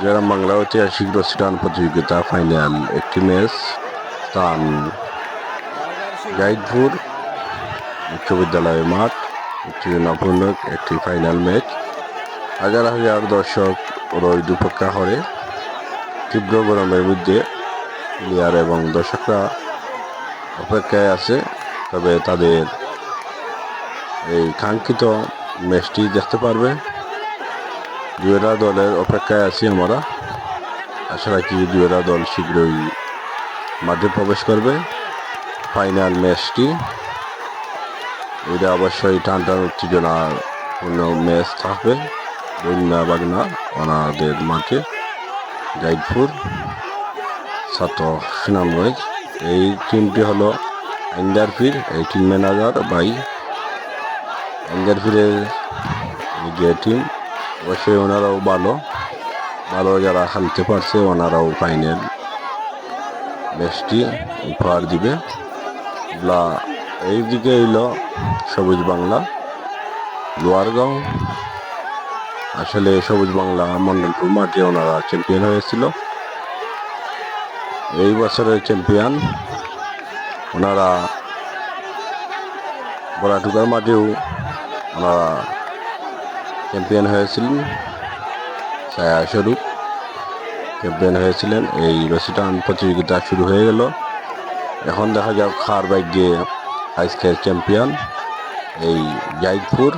গ্রাম বাংলা ঐতিহাসিক রসিডান প্রতিযোগিতা ফাইনাল, একটি ম্যাচ, স্থান গাইডপুর উচ্চ বিদ্যালয় মাঠ উত্তেজনাপূর্ণ একটি ফাইনাল ম্যাচ। হাজার হাজার দর্শক রোজ দুপক্ষা হরে। তীব্র গরমের মধ্যে প্লেয়ার এবং দর্শকরা অপেক্ষায় আছে, তবে তাদের এই কাঙ্ক্ষিত ম্যাচটি দেখতে পারবে। দুয়েরা দলের অপেক্ষায় আছি আমরা। আশা রাখি দুয়েরা দল শীঘ্রই মাঠে প্রবেশ করবে। ফাইনাল ম্যাচটি। এটা অবশ্যই টান উত্তেজনার পূর্ণ ম্যাচ থাকবে। বন্যা বাগনা ওনাদের মাঠে। গাইডপুর ছাত্র সুনামগঞ্জ। এই টিমটি হলো আইন্দারফির, এই টিম ম্যানেজার বাই আইন্দারফিরের এই যে টিম অবশ্যই ওনারাও ভালো। ভালো যারা খেলতে পারছে, ওনারাও ফাইনাল ম্যাচটি উপহার দিবে। এইদিকে এলো সবুজ বাংলা। লোয়ারগাঁও, আসলে সবুজ বাংলা মন্ডলপুর মাঠে ওনারা চ্যাম্পিয়ন হয়েছিল। এই বছরের চ্যাম্পিয়ন ওনারা বড়াটুকার মাঠেও ওনারা চ্যাম্পিয়ন হয়েছিলেন ছায়া স্বরূপ। চ্যাম্পিয়ন হয়েছিলেন, এই রসিটান প্রতিযোগিতা শুরু হয়ে গেল। এখন দেখা যাক খার বাইকে আজকের চ্যাম্পিয়ন এই জাইদপুর,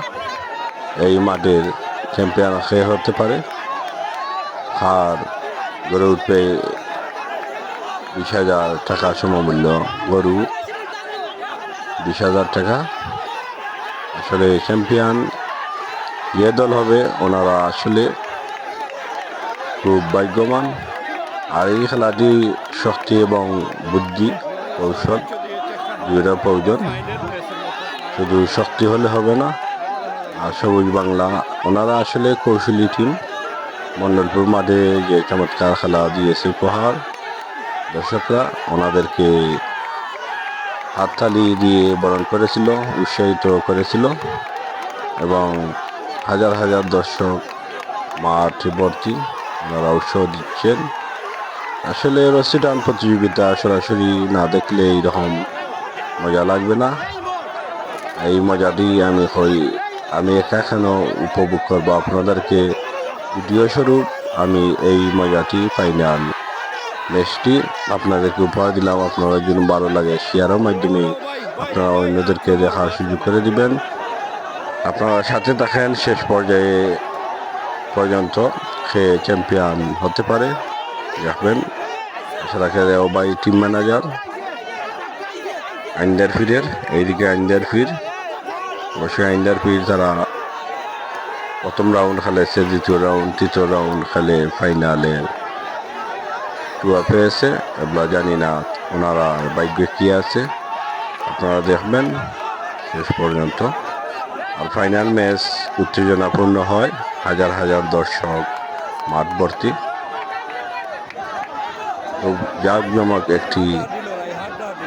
এই মাঠের চ্যাম্পিয়ন সে হতে পারে। খার গড়ে উঠবে বিশ হাজার টাকা সমমূল্য গরু। বিশ হাজার টাকা। আসলে চ্যাম্পিয়ন যে দল হবে ওনারা আসলে খুব ভাগ্যবান। আর এই খেলাটি শক্তি এবং বুদ্ধি, কৌশল দুইটা প্রয়োজন। শুধু শক্তি হলে হবে না, আর সবুজ বাংলা, ওনারা আসলে কৌশলী টিম। মন্ডলপুর মাঠে যে চমৎকার খেলা দিয়েছে উপহার, দর্শকরা ওনাদেরকে হাততালি দিয়ে বরণ করেছিল, উৎসাহিত করেছিল এবং হাজার হাজার দর্শক মাঠে ভর্তি ওনারা উৎসাহ দিচ্ছেন। আসলে রশি টান প্রতিযোগিতা সরাসরি না দেখলে এইরকম মজা লাগবে না। এই মজাটি আমি হই, আমি একা কেন উপভোগ করব আপনাদেরকে? ভিডিও স্বরূপ আমি এই মজাটি ফাইনাল ম্যাচটি আপনাদেরকে উপহার দিলাম আপনারা জন্য ভালো লাগে। শেয়ারের মাধ্যমে আপনারা অন্যদেরকে দেখার সুযোগ করে দিবেন। আপনারা সাথে থাকেন শেষ পর্যায়ে পর্যন্ত সে চ্যাম্পিয়ন হতে পারে। দেখবেন, আশা রাখে ও বাই টিম ম্যানেজার আইন্দার ফিরের এইদিকে আইন্দার ফির অবশ্যই আইন্দার ফির তারা প্রথম রাউন্ড খেলেছে দ্বিতীয় রাউন্ড তৃতীয় রাউন্ড খেলে ফাইনালে টুয়া পেয়েছে। এগুলো জানি না ওনারা বাইকে কী আছে। আপনারা দেখবেন, শেষ পর্যন্ত। ফাইনাল ম্যাচ উত্তেজনাপূর্ণ হয়। হাজার হাজার দর্শক মাঠ ভর্তি খুব জাঁকজমক একটি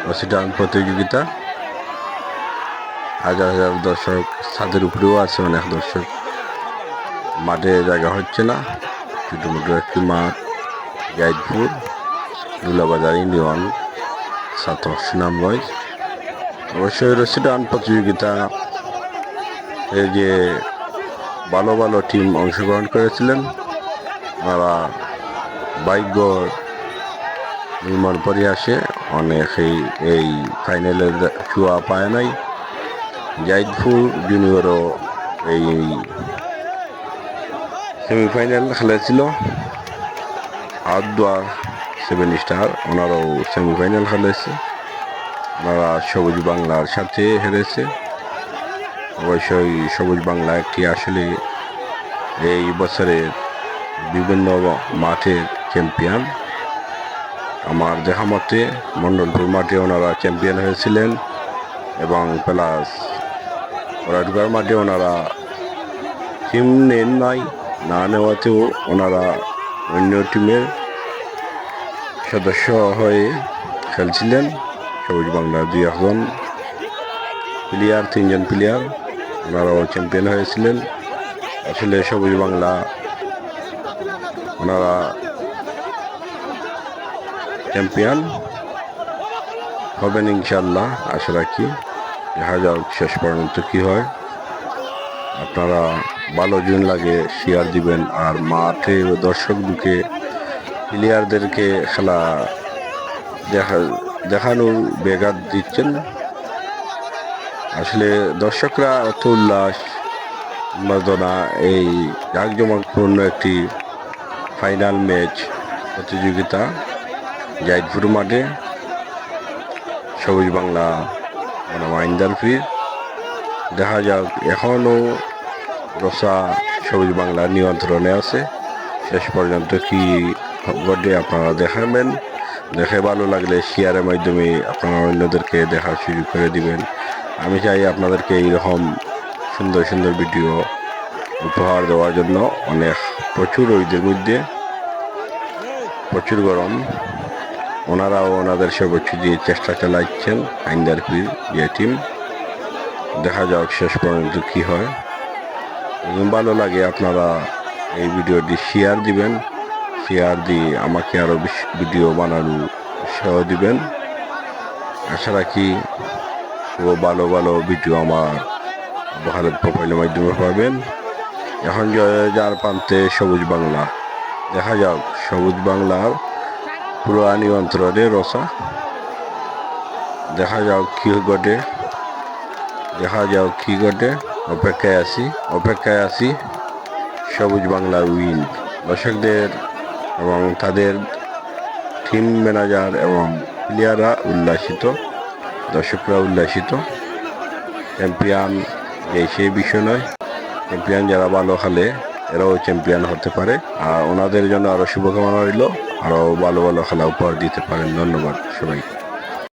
রসিটান প্রতিযোগিতা। হাজার হাজার দর্শক ছাদের উপরেও আছে অনেক দর্শক মাঠে জায়গা হচ্ছে না। ছোটোমোটো একটি মাঠ গাইডপুর দুলাবাজার ইউনিয়ন ছাত্র সুনামগঞ্জ অবশ্যই রসিটান প্রতিযোগিতা যে ভালো ভালো টিম অংশগ্রহণ করেছিলেন। তারা বাইক নির্মাণ করে আসে। অনেক এই ফাইনালের চুয়া পায় নাই। জাইদপুর জুনিয়রও এই সেমিফাইনাল খেলেছিল। আদুয়া সেভেন স্টার ওনারাও সেমিফাইনাল খেলেছে। ওনারা সবুজ বাংলার সাথে হেরেছে। অবশ্যই সবুজ বাংলা একটি আসলে এই বছরের বিভিন্ন মাঠের চ্যাম্পিয়ন আমার দেখা মতে মণ্ডলপুর মাঠে ওনারা চ্যাম্পিয়ন হয়েছিলেন এবং প্লাস ওরাটুকার মাঠে ওনারা টিম নেন নাই, না নেওয়াতেও ওনারা অন্য টিমের সদস্য হয়ে খেলছিলেন। সবুজ বাংলার দুই একজন প্লেয়ার তিনজন প্লেয়ার ওনারাও চ্যাম্পিয়ন হয়েছিলেন। আসলে সবুজ বাংলা, ওনারা চ্যাম্পিয়ন হবেন ইনশাল্লাহ আশা রাখি। দেখা যাক শেষ পর্যন্ত কী হয়। আপনারা ভালো জুন লাগে শেয়ার দিবেন, আর মাঠে দর্শক ঢুকে প্লেয়ারদেরকে খেলা দেখা দেখানোর বেগাত দিচ্ছেন। আসলে দর্শকরা অত উল্লাস, উন্মাদনা, এই জাঁকজমকপূর্ণ একটি ফাইনাল ম্যাচ প্রতিযোগিতা জাইদপুর মাঠে, সবুজ বাংলা মানে মাইন্দার ফির দেখা যাক এখনও রসা সবুজ বাংলার নিয়ন্ত্রণে আছে। শেষ পর্যন্ত কি ঘটে আপনারা দেখাবেন। দেখে ভালো লাগলে শেয়ারের মাধ্যমে আপনারা অন্যদেরকে দেখার সুযোগ করে দিবেন। আমি চাই আপনাদেরকে এইরকম সুন্দর সুন্দর ভিডিও উপহার দেওয়ার জন্য অনেক প্রচুর ওইদের মধ্যে প্রচুর গরম। ওনারাও ওনাদের সর্বোচ্চ দিয়ে চেষ্টা চালাচ্ছেন আইনদার পীর ইয়ে টিম দেখা যাক শেষ পর্যন্ত কী হয়। ভালো লাগে আপনারা এই ভিডিওটি শেয়ার দিবেন শেয়ার দিয়ে আমাকে আরও ভিডিও বানানোর উৎসাহ দিবেন। আশা রাখি ও ভালো ভালো ভিডিও আমার ভারত প্রোফাইলের মাধ্যমে পাবেন। এখন যার প্রান্তে সবুজ বাংলা। দেখা যাক, সবুজ বাংলার পুরো নিয়ন্ত্রণে রসা দেখা যাক কি ঘটে। দেখা যাক কি ঘটে। অপেক্ষায় আছি অপেক্ষায় আছি সবুজ বাংলার উইন। দর্শকদের এবং তাদের টিম ম্যানেজার এবং প্লেয়াররা উল্লাসিত। দর্শকরা উল্লাসিত। চ্যাম্পিয়ন এই সেই বিষয় নয়। চ্যাম্পিয়ন যারা ভালো খেলে, এরাও চ্যাম্পিয়ন হতে পারে। আর ওনাদের জন্য আরও শুভকামনা রইল। আরও ভালো ভালো খেলা উপহার দিতে পারেন। ধন্যবাদ সবাইকে।